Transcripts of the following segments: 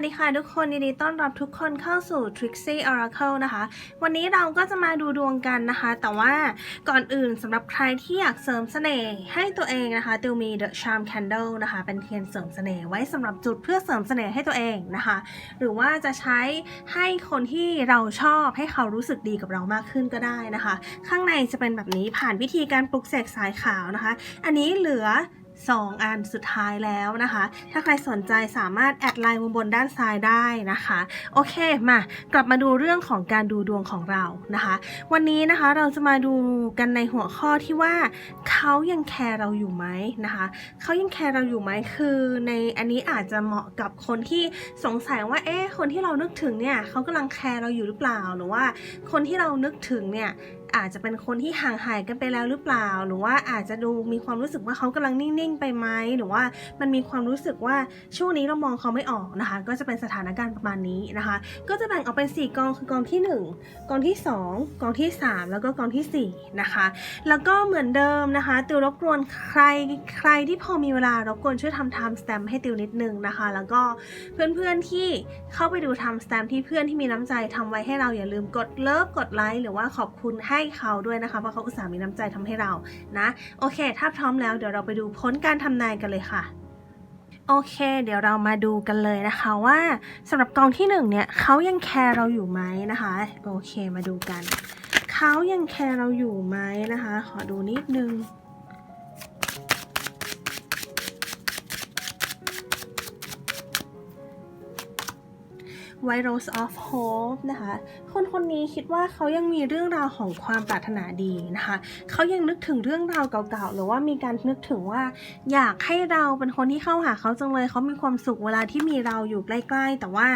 สวัสดีค่ะทุกคนยินดีต้อนรับทุกคนเข้าสู่ Trixie Oracle นะคะ วันนี้เราก็จะมาดูดวงกันนะคะ แต่ว่าก่อนอื่นสำหรับใครที่อยากเสริมเสน่ห์ให้ตัวเองนะคะติวมี The Charm Candle นะคะ เป็นเทียนเสริมเสน่ห์ไว้สำหรับจุดเพื่อเสริมเสน่ห์ให้ตัวเองนะคะ หรือว่าจะใช้ให้คนที่เราชอบให้เขารู้สึกดีกับเรามากขึ้นก็ได้นะคะ ข้างในจะเป็นแบบนี้ผ่านวิธีการปลุกเสกสายขาวนะคะ อันนี้เหลือ 2 อันสุดท้ายแล้วนะคะ ถ้าใครสนใจสามารถแอดไลน์บนด้านซ้ายได้นะคะ โอเคมากลับมาดูเรื่องของการดูดวงของเรานะคะ วันนี้นะคะเราจะมาดูกันในหัวข้อที่ว่าเขายังแคร์เราอยู่ไหมนะคะเขายังแคร์เราอยู่ไหมคือในอันนี้อาจจะเหมาะกับคนที่สงสัยว่าเอ๊ะคนที่เรานึกถึงเนี่ยเขากำลังแคร์เราอยู่หรือเปล่าหรือว่า คนที่เรานึกถึงเนี่ย อาจจะเป็นคนที่ห่างหายกันไปแล้วหรือเปล่า หรือว่าอาจจะดูมีความรู้สึกว่าเขากำลังนิ่งๆไปไหมหรือว่ามันมีความรู้สึกว่าช่วงนี้เรามองเขาไม่ออกนะคะ ก็จะเป็นสถานการณ์ประมาณนี้นะคะ ก็จะแบ่งออกเป็น 4กองคือกองที่ 1 กองที่ 2 กองที่ 3 แล้วก็กองทีสี่4นะคะ แล้วก็เหมือนเดิมนะคะ ติวรบกวนใครใครที่พอมีเวลารบกวนช่วยทำ time stamp ให้ติวนิดนึงนะคะ แล้วก็เพื่อนๆที่เข้าไปดู time stamp ที่เพื่อนที่มีน้ำใจทำไว้ให้เราอย่าลืมกดเลิฟกดไลค์หรือว่าขอบคุณให้ให้เขาด้วยนะคะว่าเขาอุตส่าห์มีน้ำใจทำให้เรานะ โอเค ถ้าพร้อมแล้วเดี๋ยวเราไปดูผลการทำนายกันเลยค่ะโอเค เดี๋ยวเรามาดูกันเลยนะคะว่าสำหรับกองที่หนึ่งเนี่ยเขายังแคร์เราอยู่ไหมนะคะ โอเคมาดูกัน เขายังแคร์เราอยู่ไหมนะคะ ขอดูนิดนึง White Rose of Hope นะคะ คนคนนี้คิดว่าเขายังมีเรื่องราวของความปรารถนาดีนะคะ เขายังนึกถึงเรื่องราวเก่าๆ หรือว่ามีการนึกถึงว่า อยากให้เราเป็นคนที่เข้าหาเขาจังเลย เขามีความสุขเวลาที่มีเราอยู่ใกล้ ๆ แต่ว่า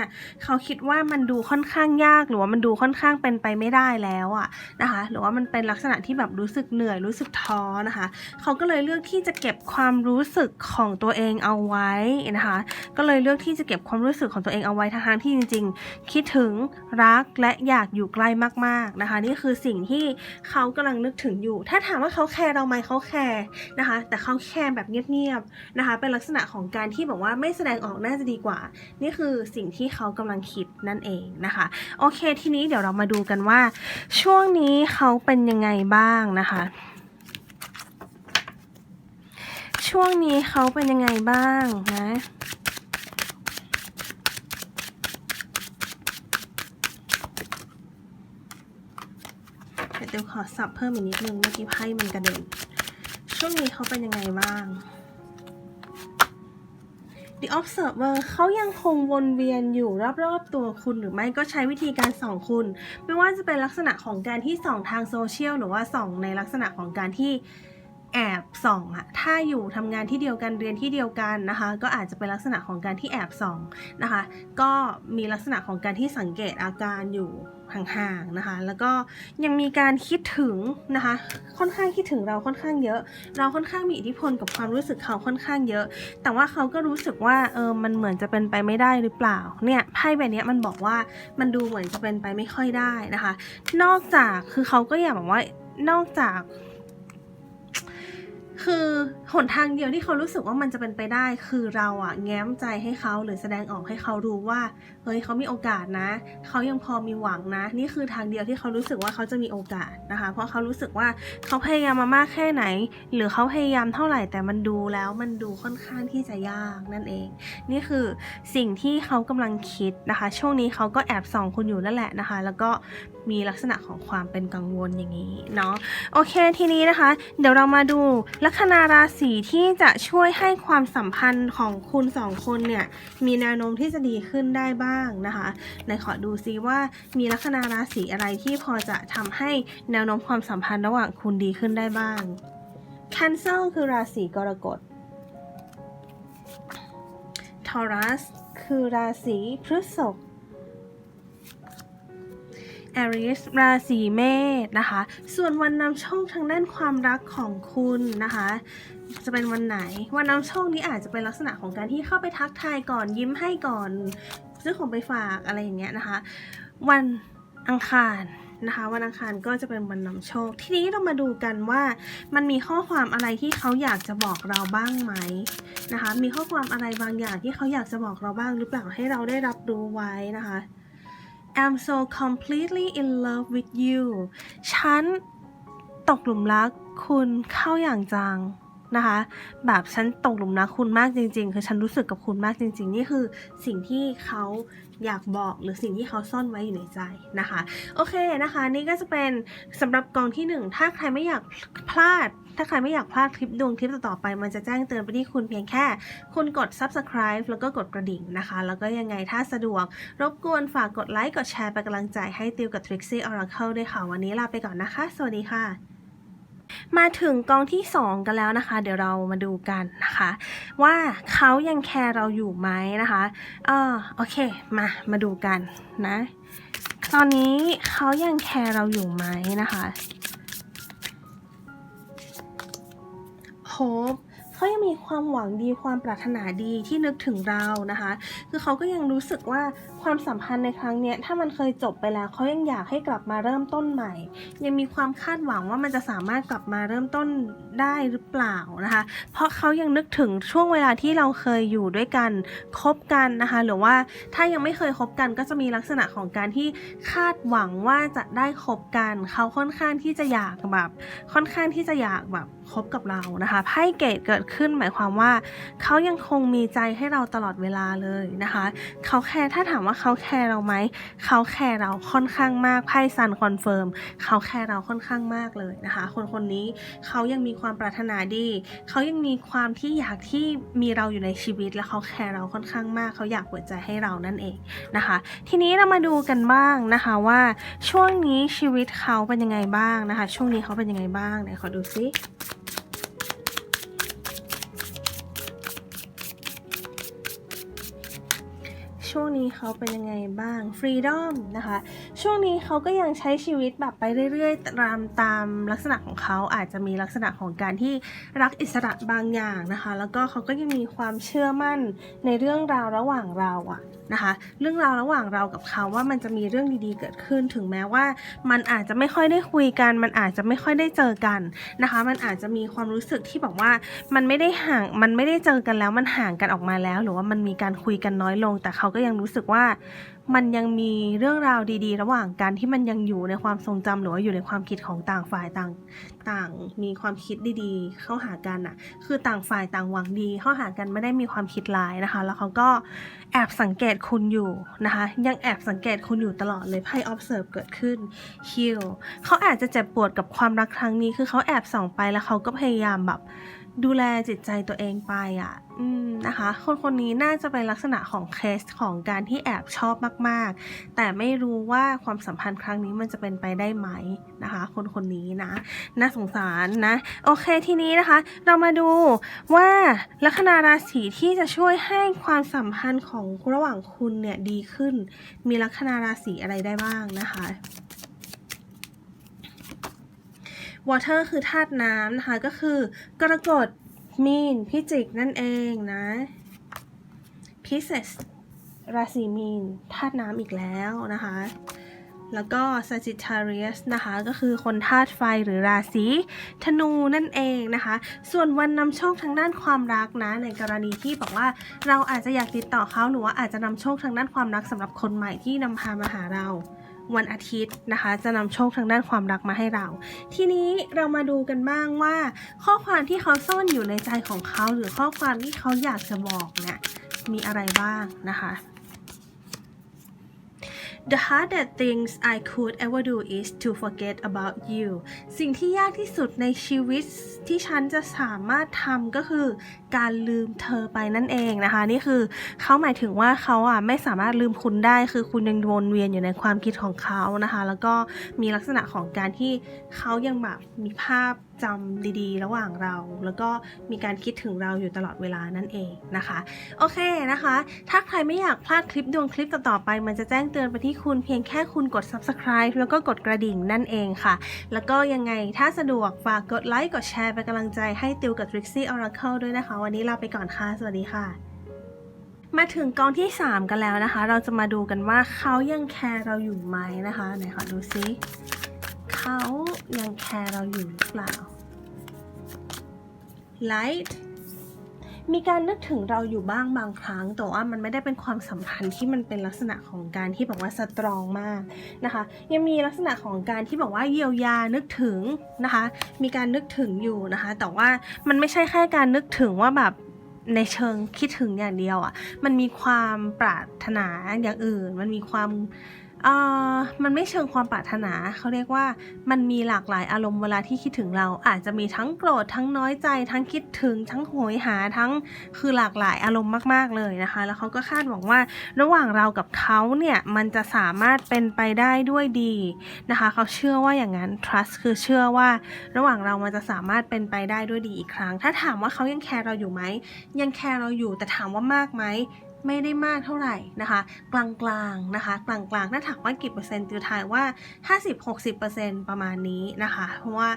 เขาคิดว่ามันดูค่อนข้างยากหรือว่ามันดูค่อนข้างเป็นไปไม่ได้แล้วอะนะคะ หรือว่ามันเป็นลักษณะที่แบบรู้สึกเหนื่อยรู้สึกท้อนะคะ เขาก็เลยเลือกที่จะเก็บความรู้สึกของตัวเองเอาไว้นะคะ ก็เลยเลือกที่จะเก็บความรู้สึกของตัวเองเอาไว้ทั้งที่จริงๆคิดถึงรักและอยากอยู่ใกล้มากๆนะคะ นี่คือสิ่งที่เขากำลังนึกถึงอยู่ ถ้าถามว่าเขาแคร์เราไหมเขาแคร์นะคะ แต่เขาแคร์แบบเงียบๆนะคะ เป็นลักษณะของการที่แบบว่าไม่แสดงออกน่าจะดีกว่า นี่คือสิ่งที่เขากำลังคิดนั่นเองนะคะ โอเค ทีนี้เดี๋ยวเรามาดูกันว่า ช่วงนี้เขาเป็นยังไงบ้างนะคะช่วงนี้เขาเป็นยังไงบ้างนะ เดี๋ยวขอสับเพิ่มอีกนิดนึงเมื่อกี้ไพ่มันกระเด็น ช่วงนี้เขาเป็นยังไงบ้าง The Observer เขายังคงวนเวียนอยู่รอบๆตัวคุณหรือไม่ก็ใช้วิธีการส่องคุณ ไม่ว่าจะเป็นลักษณะของการที่ส่องทางโซเชียลหรือว่าส่องในลักษณะของการที่แอบส่องอะถ้าอยู่ทำงานที่เดียวกันเรียนที่เดียวกันนะคะ ก็อาจจะเป็นลักษณะของการที่แอบส่องนะคะ ก็มีลักษณะของการที่สังเกตอาการอยู่ ห่างๆนะคะ แล้วก็ยังมีการคิดถึงนะคะ ค่อนข้างคิดถึงเราค่อนข้างเยอะ เราค่อนข้างมีอิทธิพลกับความรู้สึกเขาค่อนข้างเยอะ แต่ว่าเขาก็รู้สึกว่าเออมันเหมือนจะเป็นไปไม่ได้หรือเปล่าเนี่ยไพ่ใบนี้มันบอกว่ามันดูเหมือนจะเป็นไปไม่ค่อยได้นะคะ นอกจากคือเขาก็อยากบอกว่านอกจาก คือหนทางเดียวที่เขารู้สึกว่ามันจะเป็นไปได้ คือเราอะแง้มใจให้เขาหรือแสดงออกให้เขารู้ว่าเฮ้ยเขามีโอกาสนะ เขายังพอมีหวังนะ นี่คือทางเดียวที่เขารู้สึกว่าเขาจะมีโอกาสนะคะ เพราะเขารู้สึกว่าเขาพยายามมามากแค่ไหน หรือเขาพยายามเท่าไหร่แต่มันดูแล้วมันดูค่อนข้างที่จะยากนั่นเอง นี่คือสิ่งที่เขากำลังคิดนะคะ ช่วงนี้เขาก็แอบส่องคุณอยู่นั่นแหละนะคะ แล้วก็มีลักษณะของความเป็นกังวลอย่างนี้เนาะโอเคทีนี้นะคะ เดี๋ยวเรามาดูลัคนาราศีที่จะช่วยให้ความสัมพันธ์ของคุณสองคนเนี่ยมีแนวโน้มที่จะดีขึ้นได้บ้างนะคะในขอดูซิว่ามีลัคนาราศีอะไรที่พอจะทำให้แนวโน้มความสัมพันธ์ระหว่างคุณดีขึ้นได้บ้าง Cancel คือราศีกรกฎ Taurus คือราศีพฤษภ Aries ราศีเมษนะคะ ส่วนวันนำโชคทางด้านความรักของคุณนะคะ จะเป็นวันไหน วันนำโชคนี้อาจจะเป็นลักษณะของการที่เข้าไปทักทายก่อนยิ้มให้ก่อนซื้อของไปฝากอะไรอย่างเงี้ยนะคะ วันอังคารนะคะวันอังคารก็จะเป็นวันนำโชค ทีนี้เรามาดูกันว่ามันมีข้อความอะไรที่เขาอยากจะบอกเราบ้างไหมนะคะ มีข้อความอะไรบางอย่างที่เขาอยากจะบอกเราบ้างหรือเปล่าให้เราได้รับรู้ไว้นะคะ I'm so completely in love with you ฉันตกหลุมรักคุณเข้าอย่างจัง นะคะ แบบฉันตกหลุมรักคุณมากจริง ๆ คือฉันรู้สึกกับคุณมากจริง ๆ นี่คือสิ่งที่เขาอยากบอกหรือสิ่งที่เขาซ่อนไว้อยู่ในใจนะคะ โอเคนะคะ นี่ก็จะเป็นสำหรับกองที่หนึ่งถ้าใครไม่อยากพลาด ถ้าใครไม่อยากพลาดคลิปดวงคลิปต่อๆไป มันจะแจ้งเตือนไปที่คุณเพียงแค่ คุณกด subscribe แล้วก็กดกระดิ่งนะคะ แล้วก็ยังไงถ้าสะดวก รบกวนฝากกดไลค์กดแชร์เป็นกำลังใจให้ติวกับ Trixie Oracle ด้วยค่ะ วันนี้ลาไปก่อนนะคะ สวัสดีค่ะ มาถึงกองที่ 2 กันแล้วนะคะ เดี๋ยวเรามาดูกันนะคะ ว่าเขายังแคร์เราอยู่ไหมนะคะอ่าโอเคมามาดูกันนะ ตอนนี้เขายังแคร์เราอยู่ไหมนะคะโฮปเขายังมีความหวังดีความปรารถนาดีที่นึกถึงเรานะคะ คือเขาก็ยังรู้สึกว่า ความสัมพันธ์ในครั้งนี้ถ้ามันเคยจบไปแล้วเขายังอยากให้กลับมาเริ่มต้นใหม่ ยังมีความคาดหวังว่ามันจะสามารถกลับมาเริ่มต้นได้หรือเปล่านะคะ เพราะเขายังนึกถึงช่วงเวลาที่เราเคยอยู่ด้วยกันคบกันนะคะ หรือว่าถ้ายังไม่เคยคบกันก็จะมีลักษณะของการที่คาดหวังว่าจะได้คบกัน เขาค่อนข้างที่จะอยากแบบ ค่อนข้างที่จะอยากแบบคบกับเรานะคะไพ่เกตเกิดขึ้นหมายความว่า เขายังคงมีใจให้เราตลอดเวลาเลยนะคะ เขาแคร์ถ้าถามว่าเขาแคร์เราไหม เขาแคร์เราค่อนข้างมากไพ่ซันคอนเฟิร์มเขาแคร์เราค่อนข้างมากเลยนะคะ คนคนนี้เขายังมีความปรารถนาดี เขายังมีความที่อยากที่มีเราอยู่ในชีวิต และเขาแคร์เราค่อนข้างมาก เขาอยากเปิดใจให้เรานั่นเองนะคะ ทีนี้เรามาดูกันบ้างนะคะว่าช่วงนี้ชีวิตเขาเป็นยังไงบ้างนะคะ ช่วงนี้เขาเป็นยังไงบ้างไหนขอดูซิ ช่วงนี้เขาเป็นยังไงบ้างฟรีดอมนะคะ ช่วงนี้เขาก็ยังใช้ชีวิตแบบไปเรื่อยๆ ตามตามลักษณะของเขาอาจจะมีลักษณะของการที่รักอิสระบางอย่างนะคะ แล้วก็เขาก็ยังมีความเชื่อมั่นในเรื่องราวระหว่างเราอะ นะคะ เรื่องราวระหว่างเรากับเขาว่ามันจะมีเรื่องดีๆเกิดขึ้น ถึงแม้ว่า มันอาจจะไม่ค่อยได้คุยกัน มันอาจจะไม่ค่อยได้เจอกันนะคะ มันอาจจะมีความรู้สึกที่บอกว่ามันไม่ได้ห่าง มันไม่ได้เจอกันแล้ว มันห่างกันออกมาแล้ว หรือว่ามันมีการคุยกันน้อยลง แต่เขาก็ยังรู้สึกว่ามันยังมีเรื่องราวดีๆ ระหว่างกันที่มันยังอยู่ในความทรงจำหรือว่าอยู่ในความคิดของต่างฝ่ายต่างต่างมีความคิดดีๆ เข้าหากันอะคือต่างฝ่ายต่างหวังดี เข้าหากันไม่ได้มีความคิดร้ายนะคะ แล้วเขาก็แอบสังเกตคุณอยู่นะคะ ยังแอบสังเกตคุณอยู่ตลอดเลยไพ่ observe เกิดขึ้น heal เขาอาจจะเจ็บปวดกับความรักครั้งนี้ คือเขาแอบส่องไปแล้วเขาก็พยายามแบบ ดูแลจิตใจตัวเองไปอะนะคะ คนคนนี้น่าจะเป็นลักษณะของเคสของการที่แอบชอบมาก ๆ แต่ไม่รู้ว่าความสัมพันธ์ครั้งนี้มันจะเป็นไปได้ไหมนะคะ คนคนนี้นะ น่าสงสารนะ โอเคทีนี้นะคะ เรามาดูว่าลัคนาราศีที่จะช่วยให้ความสัมพันธ์ของระหว่างคุณเนี่ยดีขึ้น มีลัคนาราศีอะไรได้บ้างนะคะ water คือธาตุน้ำนะคะ ก็คือกรกฎมีนพิจิกนั่นเองนะพิเศษราศีมีนธาตุน้ำอีกแล้วนะคะ แล้วก็ Sagittarius นะคะ ก็คือคนธาตุไฟหรือราศีธนูนั่นเองนะคะ ส่วนวันนำโชคทางด้านความรักนะ ในกรณีที่บอกว่าเราอาจจะอยากติดต่อเขาหรือว่าอาจจะนำโชคทางด้านความรักสำหรับคนใหม่ที่นำพามาหาเรา วันอาทิตย์นะคะ จะนำโชคทางด้านความรักมาให้เรา ทีนี้เรามาดูกันบ้างว่า ข้อความที่เขาซ่อนอยู่ในใจของเขาหรือข้อความที่เขาอยากจะบอกเนี่ยมีอะไรบ้างนะคะ The hardest things I could ever do is to forget about you สิ่งที่ยากที่สุดในชีวิตที่ฉันจะสามารถทำก็คือ การลืมเธอไปนั่นเองนะคะ นี่คือเขาหมายถึงว่าเขาอะไม่สามารถลืมคุณได้ คือคุณยังวนเวียนอยู่ในความคิดของเขานะคะ แล้วก็มีลักษณะของการที่เขายังแบบมีภาพจำดีๆ ระหว่างเรา แล้วก็มีการคิดถึงเราอยู่ตลอดเวลานั่นเองนะคะ โอเคนะคะ ถ้าใครไม่อยากพลาดคลิปดวงคลิปต่อๆไป มันจะแจ้งเตือนไปที่คุณเพียงแค่คุณกด subscribe แล้วก็กดกระดิ่งนั่นเองค่ะ แล้วก็ยังไงถ้าสะดวกฝากกดไลค์กดแชร์เป็นกำลังใจให้ติวกับ Trixie Oracle ด้วยนะคะวันนี้เราไปก่อนค่ะ สวัสดีค่ะ มาถึงกองที่ 3 กันแล้วนะคะ เราจะมาดูกันว่าเขายังแคร์เราอยู่ไหมนะคะไหนขอดูซิเขายังแคร์เราอยู่หรือเปล่า light มีการนึกถึงเราอยู่บ้างบางครั้ง แต่ว่ามันไม่ได้เป็นความสัมพันธ์ที่มันเป็นลักษณะของการที่แบบว่าสตรองมากนะคะ ยังมีลักษณะของการที่บอกว่าเยียวยานึกถึงนะคะ มีการนึกถึงอยู่นะคะ แต่ว่ามันไม่ใช่แค่การนึกถึงว่าแบบในเชิงคิดถึงอย่างเดียวอะ่ะ มันมีความปรารถนาอย่างอื่น มันมีความ มันไม่เชิงความปรารถนา เขาเรียกว่ามันมีหลากหลายอารมณ์เวลาที่คิดถึงเรา อาจจะมีทั้งโกรธทั้งน้อยใจ ทั้งคิดถึง ทั้งโหยหาทั้งคือหลากหลายอารมณ์มาก ๆเลยนะคะ แล้วเขาก็คาดหวังว่าระหว่างเรากับเขาเนี่ยมันจะสามารถเป็นไปได้ด้วยดีนะคะ เขาเชื่อว่าอย่างนั้น trust คือเชื่อว่า ระหว่างเรามันจะสามารถเป็นไปได้ด้วยดีอีกครั้ง ถ้าถามว่าเขายังแคร์เราอยู่ไหมยังแคร์เราอยู่แต่ถามว่ามากไหม ไม่ได้มากเท่าไหร่นะคะ กลางๆนะคะ กลางๆถ้าถามว่ากี่เปอร์เซ็นต์ติวทายว่า 50-60%ประมาณนี้นะคะ เพราะว่า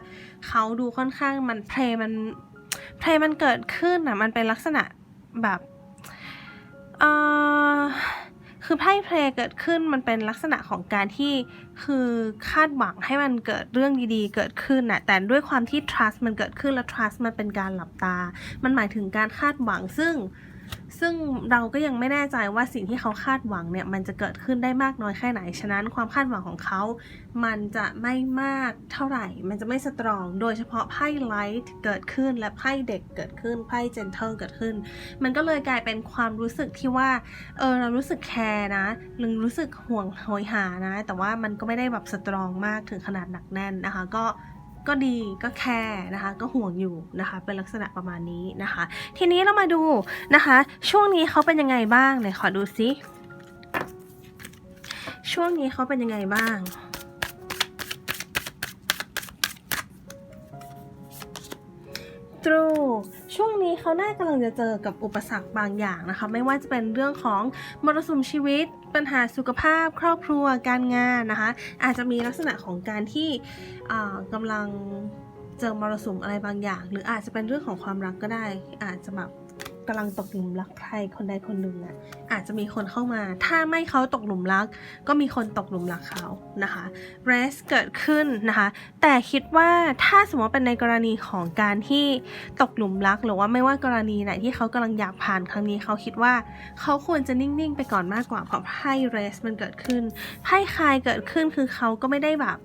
เขาดูค่อนข้างมันเพลมันเพลมันเกิดขึ้นอะมันเป็นลักษณะแบบเอ่อคือไพ่เพลเกิดขึ้นมันเป็นลักษณะของการที่คือคาดหวังให้มันเกิดเรื่องดีๆ เกิดขึ้นน่ะแต่ด้วยความที่ trust มันเกิดขึ้นและ trust มันเป็นการหลับตา มันหมายถึงการคาดหวังซึ่ง ซึ่งเราก็ยังไม่แน่ใจว่าสิ่งที่เขาคาดหวังเนี่ยมันจะเกิดขึ้นได้มากน้อยแค่ไหน ฉะนั้นความคาดหวังของเขา มันจะไม่มากเท่าไหร่ มันจะไม่สตรอง โดยเฉพาะไพ่ไลท์เกิดขึ้นและไพ่เด็กเกิดขึ้นไพ่เจนเทิลเกิดขึ้น มันก็เลยกลายเป็นความรู้สึกที่ว่า เออเรารู้สึกแคร์นะหรือรู้สึกห่วงโหยหานะ แต่ว่ามันก็ไม่ได้แบบสตรองมากถึงขนาดหนักแน่นนะคะ ก็ ก็ดีก็แคร์นะคะ ก็ห่วงอยู่นะคะ เป็นลักษณะประมาณนี้นะคะ ทีนี้เรามาดูนะคะ ช่วงนี้เขาเป็นยังไงบ้างไหนขอดูซิช่วงนี้เขาเป็นยังไงบ้างตรู ช่วงนี้เขาน่ากำลังจะเจอกับอุปสรรคบางอย่างนะคะ ไม่ว่าจะเป็นเรื่องของมรสุมชีวิต ปัญหาสุขภาพ ครอบครัวการงานนะคะ อาจจะมีลักษณะของการที่กำลังเจอมรสุมอะไรบางอย่าง หรืออาจจะเป็นเรื่องของความรักก็ได้ อาจจะแบบ กำลังตกหลุมรักใครคนใดคนหนึ่งอะอาจจะมีคนเข้ามา ถ้าไม่เขาตกหลุมรัก ก็มีคนตกหลุมรักเขานะคะเรสเกิดขึ้นนะคะ แต่คิดว่าถ้าสมมติเป็นในกรณีของการที่ตกหลุมรัก หรือว่าไม่ว่ากรณีไหนที่เขากำลังอยากผ่านครั้งนี้เขาคิดว่าเขาควรจะนิ่งๆ ไปก่อนมากกว่าเพราะไพ่เรสมันเกิดขึ้นไพ่คายเกิดขึ้นคือเขาก็ไม่ได้แบบ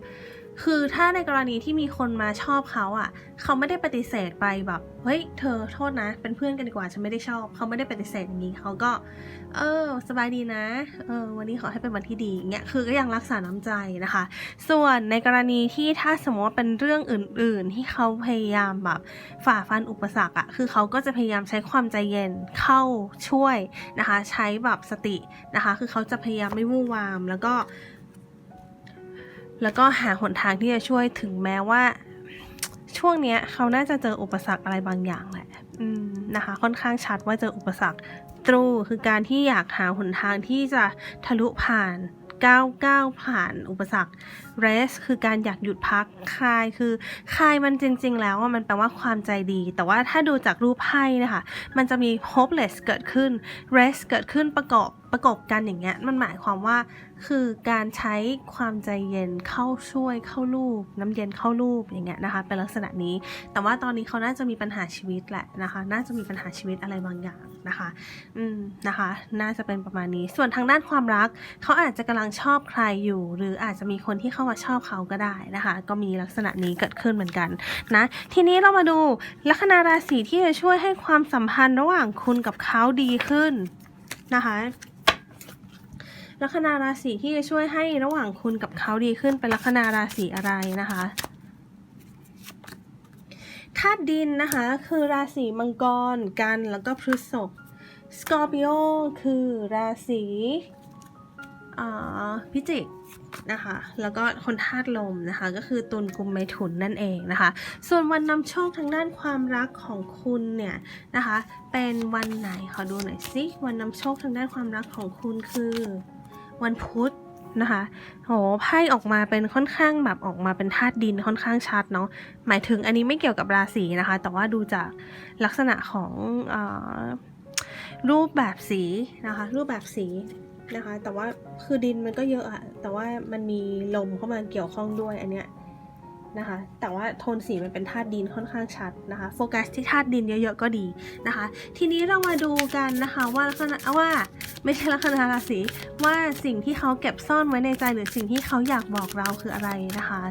คือถ้าในกรณีที่มีคนมาชอบเขาอะ เขาไม่ได้ปฏิเสธไปแบบเฮ้ยเธอโทษนะ เป็นเพื่อนกันดีกว่าฉันไม่ได้ชอบ เขาไม่ได้ปฏิเสธอย่างนี้เขาก็ เออ สบายดีนะเออวันนี้ขอให้เป็นวันที่ดีเงี้ยคือก็ยังรักษาน้ำใจนะคะ ส่วนในกรณีที่ถ้าสมมติว่าเป็นเรื่องอื่น ๆ ที่เขาพยายามแบบฝ่าฟันอุปสรรคอะคือเขาก็จะพยายามใช้ความใจเย็นเข้าช่วยนะคะ ใช้แบบสตินะคะ คือเขาจะพยายามไม่วู่วามแล้วก็ แล้วก็หาหนทางที่จะช่วยถึงแม้ว่า ช่วงเนี้ยเขาน่าจะเจออุปสรรคอะไรบางอย่างแหละอืมนะคะ ค่อนข้างชัดว่าเจออุปสรรคตรูคือการที่อยากหาหนทางที่จะทะลุผ่านก้าวก้าวผ่านอุปสรรค rest คือการอยากหยุดพักคลายคือคลายมันจริง ๆ แล้วอะมันแปลว่าความใจดี แต่ว่าถ้าดูจากรูปไพ่นะคะ มันจะมี hopeless เกิดขึ้น rest เกิดขึ้นประกอบ ประกอบกันอย่างเงี้ยมันหมายความว่า คือการใช้ความใจเย็นเข้าช่วยเข้ารูป น้ำเย็นเข้ารูปอย่างเงี้ยนะคะเป็นลักษณะนี้ แต่ว่าตอนนี้เขาน่าจะมีปัญหาชีวิตแหละนะคะ น่าจะมีปัญหาชีวิตอะไรบางอย่างนะคะ อืมนะคะ น่าจะเป็นประมาณนี้ ส่วนทางด้านความรักเขาอาจจะกำลังชอบใครอยู่ หรืออาจจะมีคนที่เข้ามาชอบเขาก็ได้นะคะ ก็มีลักษณะนี้เกิดขึ้นเหมือนกันนะทีนี้เรามาดูลัคนาราศีที่จะช่วยให้ความสัมพันธ์ระหว่างคุณกับเขาดีขึ้นนะคะ ลัคนาราศีที่จะช่วยให้ระหว่างคุณกับเขาดีขึ้นเป็นลัคนาราศีอะไรนะคะธาตุดินนะคะคือราศีมังกรกันแล้วก็พฤษภสกอร์ปิโอคือราศีพิจิกนะคะแล้วก็คนธาตุลมนะคะก็คือตุลกุมไมถุนนั่นเองนะคะส่วนวันนำโชคทางด้านความรักของคุณเนี่ยนะคะเป็นวันไหนขอดูหน่อยสิวันนำโชคทางด้านความรักของคุณคือ วันพุธนะคะโหไพ่ออกมาเป็นค่อนข้างแบบออกมาเป็นธาตุดินค่อนข้างชัดเนาะ หมายถึงอันนี้ไม่เกี่ยวกับราศีนะคะ แต่ว่าดูจากลักษณะของอรูปแบบสีนะคะ รูปแบบสีนะคะ แต่ว่าคือดินมันก็เยอะอะแต่ว่ามันมีลมเข้ามาเกี่ยวข้องด้วยอันเนี้ย นะคะ แต่ว่าโทนสีมันเป็นธาตุดินค่อนข้างชัดนะคะ โฟกัสที่ธาตุดินเยอะๆก็ดีนะคะ ทีนี้เรามาดูกันนะคะว่าลักษณะว่าไม่ใช่ลัคนาราศีว่าสิ่งที่เขาเก็บซ่อนไว้ในใจหรือสิ่งที่เขาอยากบอกเราคืออะไรนะคะ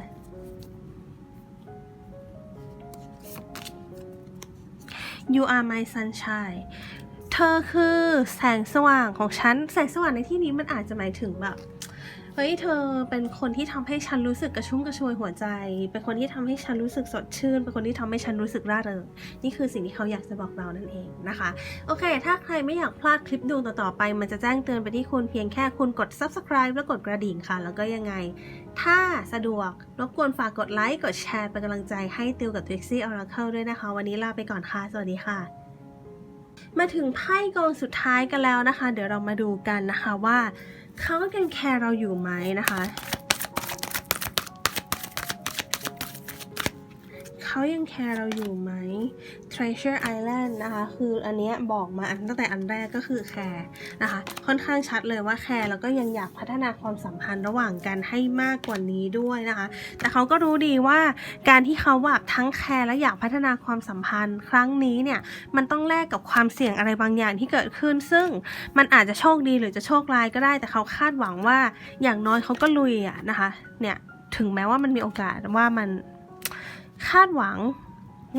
You are my sunshine เธอคือแสงสว่างของฉัน แสงสว่างในที่นี้มันอาจจะหมายถึงแบบ เฮ้ยเธอเป็นคนที่ทำให้ฉันรู้สึกกระชุ่มกระชวยหัวใจ เป็นคนที่ทำให้ฉันรู้สึกสดชื่น เป็นคนที่ทำให้ฉันรู้สึกร่าเริง นี่คือสิ่งที่เขาอยากจะบอกเรานั่นเองนะคะ โอเค ถ้าใครไม่อยากพลาดคลิปดูต่อๆไป มันจะแจ้งเตือนไปที่คุณเพียงแค่คุณกด subscribe แล้วกดกระดิ่งค่ะ แล้วก็ยังไง ถ้าสะดวกรบกวนฝากกดไลค์ กดแชร์เป็นกำลังใจให้ติวกับ Trixie Oracle ด้วยนะคะ วันนี้ลาไปก่อนค่ะ สวัสดีค่ะมาถึงไพ่กองสุดท้ายกันแล้วนะคะ เดี๋ยวเรามาดูกันนะคะว่า เขายังแคร์เราอยู่ไหมนะคะ เขายังแคร์เราอยู่ไหม Treasure Island นะคะคืออันเนี้ยบอกมาอันตั้งแต่อันแรกก็คือแคร์นะคะค่อนข้างชัดเลยว่าแคร์แล้วก็ยังอยากพัฒนาความสัมพันธ์ระหว่างกันให้มากกว่านี้ด้วยนะคะ แต่เขาก็รู้ดีว่าการที่เขาแบบทั้งแคร์และอยากพัฒนาความสัมพันธ์ครั้งนี้เนี่ยมันต้องแลกกับความเสี่ยงอะไรบางอย่างที่เกิดขึ้น ซึ่งมันอาจจะโชคดีหรือจะโชคร้ายก็ได้ แต่เขาคาดหวังว่าอย่างน้อยเขาก็ลุยอะนะคะเนี่ยถึงแม้ว่ามันมีโอกาสว่ามัน คาดหวัง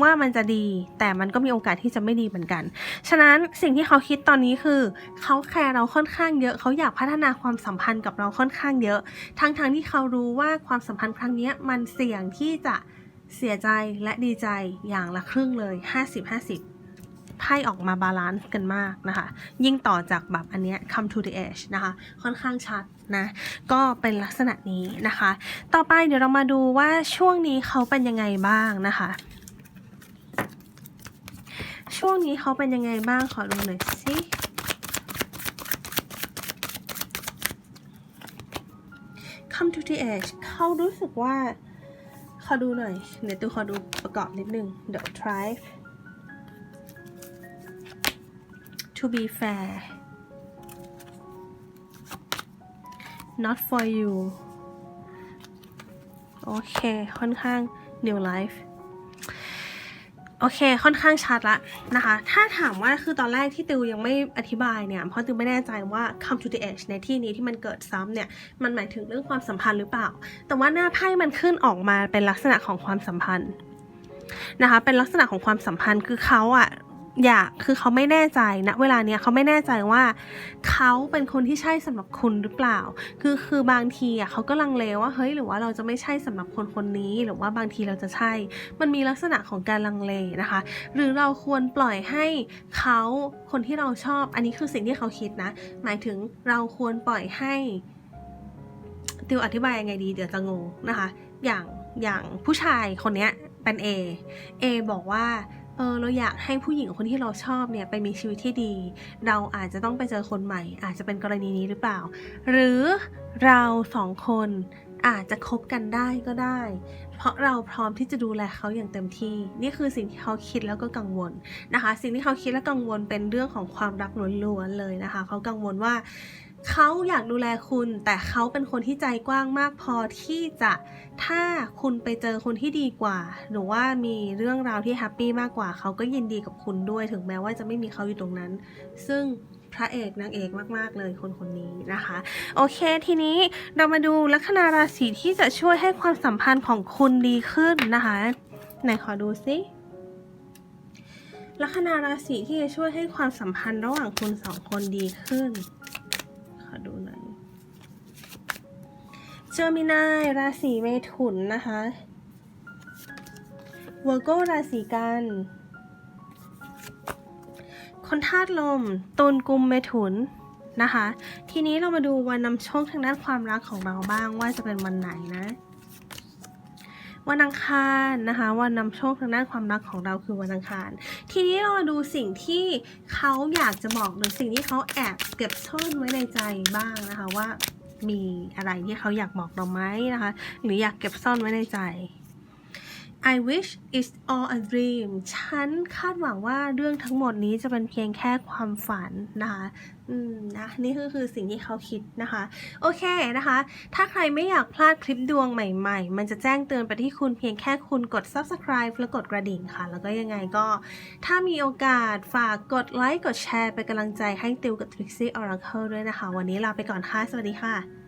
ว่ามันจะดี แต่มันก็มีโอกาสที่จะไม่ดีเหมือนกัน ฉะนั้นสิ่งที่เขาคิดตอนนี้คือ เขาแคร์เราค่อนข้างเยอะ เขาอยากพัฒนาความสัมพันธ์กับเราค่อนข้างเยอะ ทั้งๆทที่เขารู้ว่าความสัมพันธ์ครั้งนี้มันเสี่ยงที่จะเสียใจและดีใจอย่างละครึ่งเลย 50-50 ไพ่ออกมาบาลานซ์กันมากนะคะ ยิ่งต่อจากแบบอันเนี้ย come to the edge นะคะ ค่อนข้างชัดนะ ก็เป็นลักษณะนี้นะคะ ต่อไปเดี๋ยวเรามาดูว่าช่วงนี้เขาเป็นยังไงบ้างนะคะ ช่วงนี้เขาเป็นยังไงบ้างขอดูหน่อยสิ come to the edge เขารู้สึกว่า ขอดูหน่อย เดี๋ยวตูขอดูประกอบนิดนึง The drive to be fair not for you โอเค ค่อนข้าง new life โอเค ค่อนข้างชัดละนะคะ ถ้าถามว่าคือตอนแรกที่ติวยังไม่อธิบายเนี่ย เพราะติวไม่แน่ใจว่า come to the edge ในที่นี้ที่มันเกิดซ้ำเนี่ย มันหมายถึงเรื่องความสัมพันธ์หรือเปล่า แต่ว่าหน้าไพ่มันขึ้นออกมาเป็นลักษณะของความสัมพันธ์นะคะ เป็นลักษณะของความสัมพันธ์ คือเขาอะ อยากคือเขาไม่แน่ใจณเวลาเนี้ยเขาไม่แน่ใจว่าเขาเป็นคนที่ใช่สำหรับคุณหรือเปล่า คือคือบางทีอะเขาก็ลังเลว่าเฮ้ยหรือว่าเราจะไม่ใช่สำหรับคนคนนี้ หรือว่าบางทีเราจะใช่ มันมีลักษณะของการลังเลนะคะ หรือเราควรปล่อยให้เขาคนที่เราชอบ อันนี้คือสิ่งที่เขาคิดนะ หมายถึงเราควรปล่อยให้ติวอธิบายยังไงดีเดี๋ยวจะงงนะคะ อย่างอย่างผู้ชายคนเนี้ยเป็น A A บอกว่า เออเราอยากให้ผู้หญิงคนที่เราชอบเนี่ยไปมีชีวิตที่ดี เราอาจจะต้องไปเจอคนใหม่ อาจจะเป็นกรณีนี้หรือเปล่า หรือเราสองคนอาจจะคบกันได้ก็ได้ เพราะเราพร้อมที่จะดูแลเขาอย่างเต็มที่ นี่คือสิ่งที่เขาคิดแล้วก็กังวลนะคะ สิ่งที่เขาคิดและกังวลเป็นเรื่องของความรักล้วนๆเลยนะคะ เขากังวลว่า เขาอยากดูแลคุณ แต่เขาเป็นคนที่ใจกว้างมากพอที่จะถ้าคุณไปเจอคนที่ดีกว่า หรือว่ามีเรื่องราวที่แฮปปี้มากกว่า เขาก็ยินดีกับคุณด้วยถึงแม้ว่าจะไม่มีเขาอยู่ตรงนั้น ซึ่งพระเอกนางเอกมาก ๆ เลยคนคนนี้นะคะ โอเคทีนี้เรามาดูลัคนาราศีที่จะช่วยให้ความสัมพันธ์ของคุณดีขึ้นนะคะไหนขอดูซิลัคนาราศีที่จะช่วยให้ความสัมพันธ์ระหว่างคุณสองคนดีขึ้น เจอมินายราศีเมถุนนะคะเวอร์โกราศีกันคนธาตุลมตุลกุมเมถุนนะคะ ทีนี้เรามาดูวันนำโชคทางด้านความรักของเราบ้างว่าจะเป็นวันไหนนะวันอังคารนะคะวันนำโชคทางด้านความรักของเราคือวันอังคาร ทีนี้เรามาดูสิ่งที่เขาอยากจะบอกหรือสิ่งที่เขาแอบเก็บซ่อนไว้ในใจบ้างนะคะว่า มีอะไรที่เขาอยากบอกเราไหมนะคะ หรืออยากเก็บซ่อนไว้ในใจ I wish it's all a dream ฉันคาดหวังว่าเรื่องทั้งหมดนี้จะเป็นเพียงแค่ความฝันนะคะอืมนะนี่ก็คือสิ่งที่เขาคิดนะคะ โอเคนะคะ ถ้าใครไม่อยากพลาดคลิปดวงใหม่ๆ มันจะแจ้งเตือนไปที่คุณเพียงแค่คุณกด subscribe และกดกระดิ่งค่ะ แล้วก็ยังไงก็ ถ้ามีโอกาสฝากกดไลค์กดแชร์เป็นกำลังใจให้ติวกับ Trixie Oracle ด้วยนะคะ วันนี้ลาไปก่อนค่ะ สวัสดีค่ะ